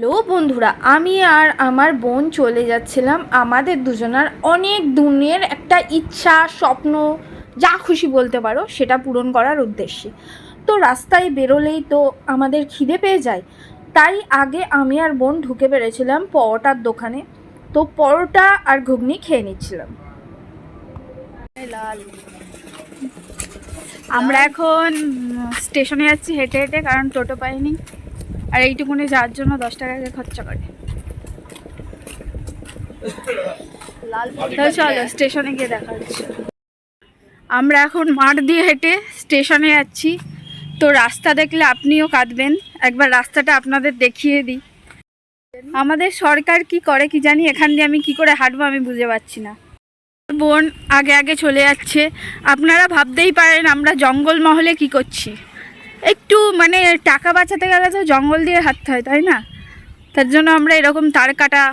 Hello বন্ধুরা, আমি আর আমার বোন চলে যাচ্ছিলাম আমাদের দুজনার অনেক দিনের একটা ইচ্ছা, স্বপ্ন, যা খুশি বলতে পারো, সেটা পূরণ করার উদ্দেশ্যে। তো রাস্তায় বেরোলেই তো আমাদের খিদে পেয়ে যায়। তাই আগে আমি আর বোন ঢুকে পেরেছিলাম পরোটার দোকানে। তো পরোটা আর ঘুগনি খেয়ে নিচ্ছিলাম। আমরা এখন স্টেশনে যাচ্ছি, হেঁটে হেঁটে, কারণ টোটো পাইনি। আর এইটুকুনি যাওয়ার জন্য দশ টাকা করে খরচা করে। চলো স্টেশনে গিয়ে দেখা হচ্ছে। আমরা এখন মাঠ দিয়ে হেঁটে স্টেশনে যাচ্ছি। তো রাস্তা দেখলে আপনিও কাঁদবেন। একবার রাস্তাটা আপনাদের দেখিয়ে দিই। আমাদের সরকার কি করে কি জানি এখান দিয়ে আমি কি করে হাঁটবো আমি বুঝে পাচ্ছি না। বোন আগে আগে চলে যাচ্ছে। আপনারা ভাবতেই পারেন আমরা জঙ্গল মহলে কি করছি। একটু মানে টাকা বাঁচাতে গেলে তো জঙ্গল দিয়ে হাঁটতে হয়, তাই না? তার জন্য আমরা এরকম তার কাটা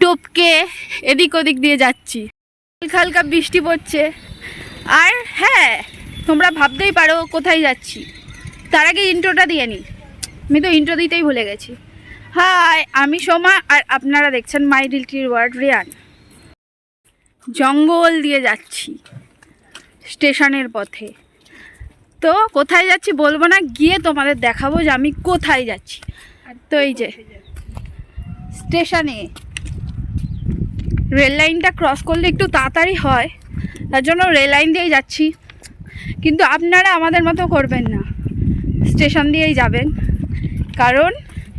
টপকে এদিক ওদিক দিয়ে যাচ্ছি। হালকা হালকা বৃষ্টি পড়ছে। আর হ্যাঁ তোমরা ভাবতেই পারো কোথায় যাচ্ছি। তার আগে ইন্ট্রোটা দিয়ে নিই আমি তো ইন্ট্রো দিতেই ভুলে গেছি। হাই আমি সোমা আর আপনারা দেখছেন মাই ডিলটির ওয়ার্ড রিয়ান জঙ্গল দিয়ে যাচ্ছি। স্টেশনের পথে। তো কোথায় যাচ্ছি বলব না, গিয়ে তোমাদের দেখাবো যে আমি কোথায় যাচ্ছি। তো এই যে, স্টেশনে। রেল লাইনটা ক্রস করলে একটু তাড়াতাড়ি হয়, তার জন্য রেল লাইন দিয়েই যাচ্ছি। কিন্তু আপনারা আমাদের মতো করবেন না, স্টেশন দিয়েই যাবেন। কারণ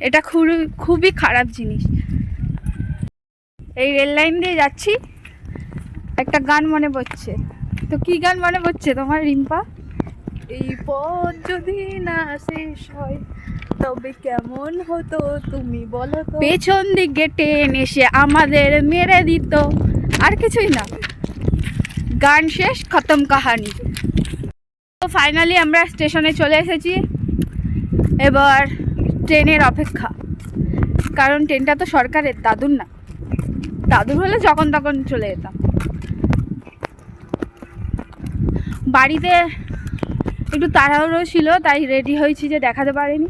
এটা খুবই খুবই খারাপ জিনিস। এই রেল লাইন দিয়ে যাচ্ছি, একটা গান মনে পড়ছে। তো কি গান মনে পড়ছে তোমার রিম্পা? এই পথ যদি না শেষ হয়, তবে কেমন হতো তুমি বলো পেছন দিকে টেন এসে আমাদের মেরে দিত। আর কিছুই না। গান শেষ, খতম কাহানি। তো ফাইনালি আমরা স্টেশনে চলে এসেছি। এবার ট্রেনের অপেক্ষা। কারণ ট্রেনটা তো সরকারের, দাদুর না। দাদুর হলে যখন তখন চলে যেতাম। বাড়িতে একটু তাড়াহুড়ো ছিল, তাই রেডি হয়েছি যে দেখাতে পারিনি।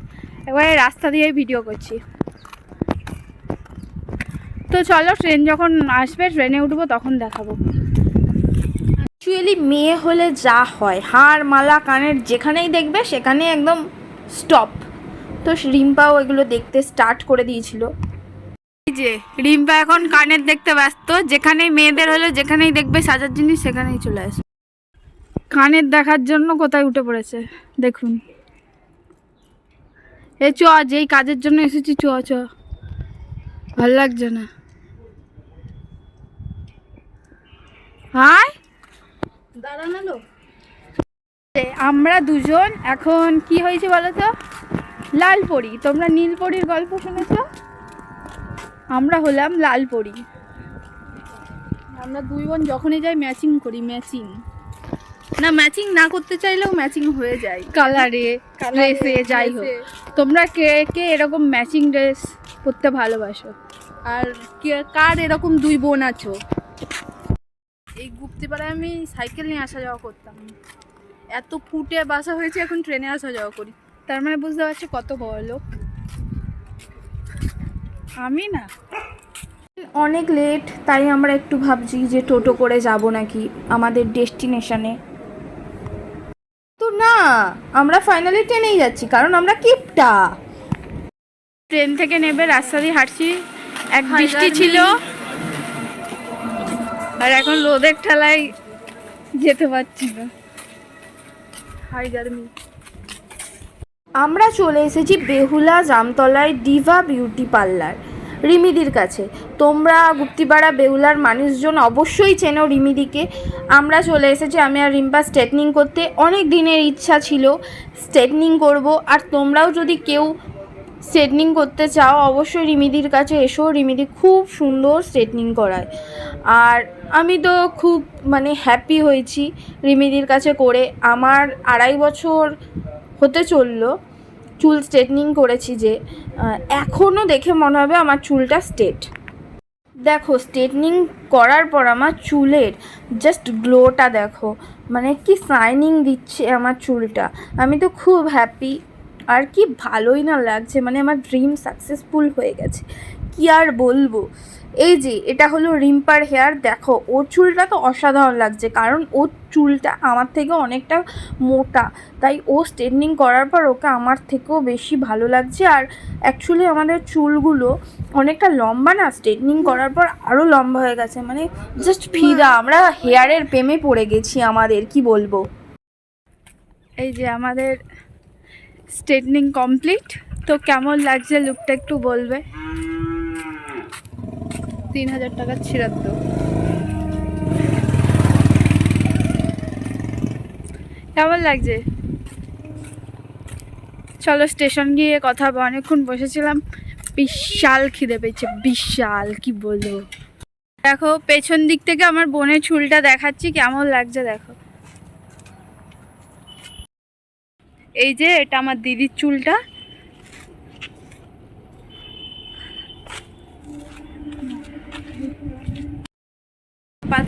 এবারে রাস্তা দিয়ে ভিডিও করছি। তো চলো ট্রেন যখন আসবে ট্রেনে উঠবো, তখন দেখাবো। অ্যাকচুয়ালি মেয়ে হলে যা হয়, হার, মালা, কানের যেখানেই দেখবে, সেখানেই একদম স্টপ তো রিম্পাও এগুলো দেখতে স্টার্ট করে দিয়েছিল। যে, রিম্পা এখন কানের দেখতে ব্যস্ত, যেখানেই মেয়েদের হলো, যেখানেই দেখবে সাজার জিনিস, সেখানেই চলে আসবে। কানের দেখার জন্য কোথায় উঠে পড়েছে? দেখুন। এ চ যেই কাজের জন্য এসেছি চ চ। ভালো লাগছে না। দাঁড়ানো। আমরা দুজন এখন কি হয়েছে বলো তো? লালপরি। তোমরা নীলপরির গল্প শুনেছ? আমরা হলাম লালপরি। আমরা দুই বোন যখনই যাই ম্যাচিং করি ম্যাচিং। না ম্যাচিং না করতে চাইলেও ম্যাচিং হয়ে যায়। কালারে ড্রেসে যাই হোক। তোমরা কে কে এরকম ম্যাচিং ড্রেস পরতে ভালোবাসো? আর কার এরকম দুই বোন আছো? এই গুপ্তিপাড়ায় আমি সাইকেল নিয়ে আসা যাওয়া করতাম। এত ফুটে বাসা হয়েছে এখন ট্রেনে আসা যাওয়া করি। তার মানে বুঝতে পারছ কত বড় লোক? আমি না। অনেক লেট তাই আমরা একটু ভাবছি যে টোটো করে যাব নাকি আমাদের ডেস্টিনেশনে আমরা ফাইনালি ট্রেনেই যাচ্ছি কারণ আমরা কিপটা ট্রেন থেকে নেবে রাস্তা দিয়ে হাঁটছি এক বৃষ্টি ছিল। আর এখন রোদের ঠেলায় যেতে পারছি না। হাই গার্মি আমরা চলে এসেছি বেহুলা জামতলায় ডিভা বিউটি পার্লার রিমিদির কাছে। তোমরা গুপ্তিপাড়া, বেউলার মানুষজন অবশ্যই চেনো রিমিদিকে। আমরা চলে এসেছি, আমি আর রিম্পা স্ট্রেটনিং করতে। অনেক দিনের ইচ্ছা ছিল স্ট্রেটনিং করব, আর তোমরাও যদি কেউ স্ট্রেটনিং করতে চাও, অবশ্যই রিমিদির কাছে এসো। রিমিদি খুব সুন্দর স্ট্রেটনিং করায়। আর আমি তো খুব মানে হ্যাপি হয়েছি রিমিদির কাছে করে। আমার আড়াই বছর হতে চলল। চুল স্ট্রেটনিং করেছি যে এখনও দেখে মনে হবে আমার চুলটা স্টেট দেখো স্ট্রেটনিং করার পর আমার চুলের জাস্ট গ্লোটা দেখো মানে কি শাইনিং দিচ্ছে আমার চুলটা। আমি তো খুব হ্যাপি আর কি ভালোই না লাগছে মানে আমার ড্রিম সাকসেসফুল হয়ে গেছে। কি আর বলব? এই যে, এটা হলো রিম্পার হেয়ার, দেখো, ওর চুলটা তো অসাধারণ লাগছে, কারণ ওর চুলটা আমার থেকে অনেকটা মোটা, তাই ও স্ট্রেটনিং করার পর ওকে আমার থেকেও বেশি ভালো লাগছে, আর অ্যাকচুয়ালি আমাদের চুলগুলো অনেকটা লম্বা না স্ট্রেটনিং করার পর আরও লম্বা হয়ে গেছে মানে জাস্ট ফিদা, আমরা হেয়ারের প্রেমে পড়ে গেছি আমাদের, কি বলব? এই যে আমাদের স্ট্রেটনিং কমপ্লিট, তো কেমন লাগছে লুকটা একটু বলবে? তিন হাজার টাকা ছিড়াত কেমন লাগছে? চলো স্টেশন গিয়ে কথা অনেকক্ষণ বসেছিলাম, বিশাল খিদে পেয়েছে, বিশাল, কি বলব। দেখো, পেছন দিক থেকে আমার বোনের চুলটা দেখাচ্ছি, কেমন লাগছে দেখো। এই যে, এটা আমার দিদির চুলটা।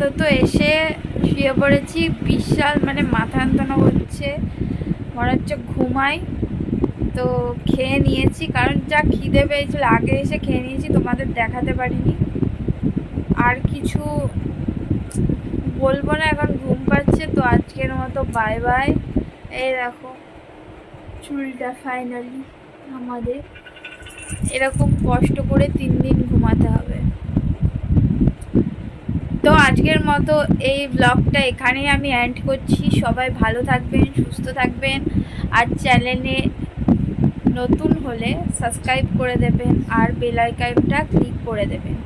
আপাতত এসে শুয়ে পড়েছি, বিশাল মানে মাথা যন্ত্রণা হচ্ছে, মনে হচ্ছে ঘুমাই। তো খেয়ে নিয়েছি, কারণ যা খিদে পেয়েছিল, আগে এসে খেয়ে নিয়েছি, তোমাদের দেখাতে পারিনি। আর কিছু বলব না, এখন ঘুম পাচ্ছে, তো আজকের মতো বাই বাই এই দেখো, চুলটা ফাইনালি আমাদের। এরকম কষ্ট করে তিন দিন ঘুমাতে হবে। তো আজকের মতো এই ব্লগটা এখানেই আমি অ্যান্ড করছি। সবাই ভালো থাকবেন, সুস্থ থাকবেন আর চ্যানেলে নতুন হলে সাবস্ক্রাইব করে দেবেন আর বেল ক্লিক করে দেবেন।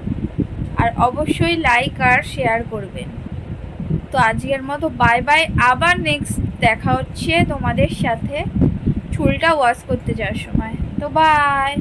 আর অবশ্যই লাইক আর শেয়ার করবেন। তো আজকের মতো বাই বাই আবার নেক্সট দেখা হচ্ছে তোমাদের সাথে। চুলটা ওয়াশ করতে যাওয়ার সময়। তো বাই